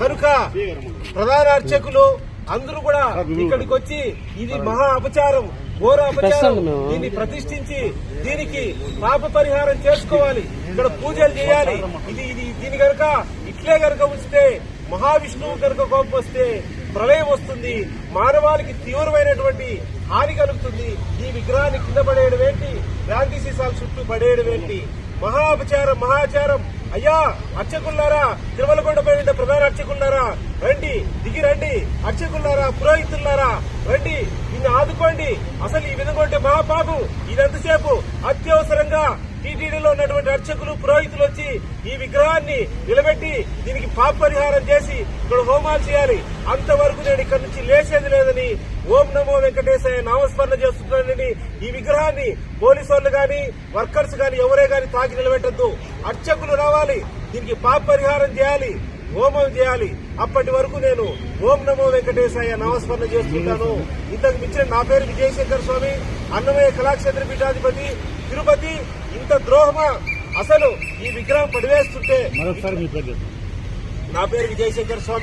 కనుక ప్రధాన అర్చకులు అందరూ కూడా ఇక్కడికి వచ్చి ఇది మహా అపచారం ఘోర అపచారం. దీన్ని ప్రతిష్ఠించి దీనికి పాప పరిహారం చేసుకోవాలి. ఇక్కడ పూజలు చేయాలి. ఇది ఇది దీని గనక ఇట్లే గనక ఉంచితే మహావిష్ణువు గనక కోపం వస్తే ప్రళయం వస్తుంది. మానవాళికి తీవ్రమైనటువంటి హాని కలుగుతుంది. ఈ విగ్రహాన్ని కింద పడేయడం ఏంటి? గాంధీ సీసాల చుట్టూ పడేయడం ఏంటి? మహా అపచారం మహాచారం. అయ్యా అర్చకులారా తిరుమలకొండపై ఉండే ప్రధాన అర్చకులారా రండి దిగి రండి అర్చకులారా పురోహితుల్లారా రండి దీన్ని ఆదుకోండి. అసలు ఈ విధంగా ఉంటే మహాపాపం. ఇదంతసేపు అత్యవసరంగా టీటీడీలో ఉన్నటువంటి అర్చకులు పురోహితులు వచ్చి ఈ విగ్రహాన్ని నిలబెట్టి దీనికి పాప పరిహారం చేసి ఇక్కడ హోమాలు చేయాలి. అంతవరకు నేను ఇక్కడ నుంచి లేచేది లేదని ఓం నమో వెంకటేశయ్య నామస్మరణ చేస్తున్నానని ఈ విగ్రహాన్ని పోలీసు వాళ్ళు కానీ వర్కర్స్ కానీ ఎవరే కానీ తాకి నిలబెట్టద్దు. అర్చకులు రావాలి. దీనికి పాప పరిహారం చేయాలి. హోమం చేయాలి. అప్పటి వరకు నేను ఓం నమో వెంకటేశాయ నామస్మరణ చేస్తుంటాను. ఇంతకు మించిన నా పేరు విజయశంకర్ స్వామి అన్నమయ్య కళాక్షేత్ర పీఠాధిపతి తిరుపతి. ఇంత ద్రోహమా? అసలు ఈ విగ్రహం పడివేస్తుంటే. నా పేరు విజయశంకర్ స్వామి.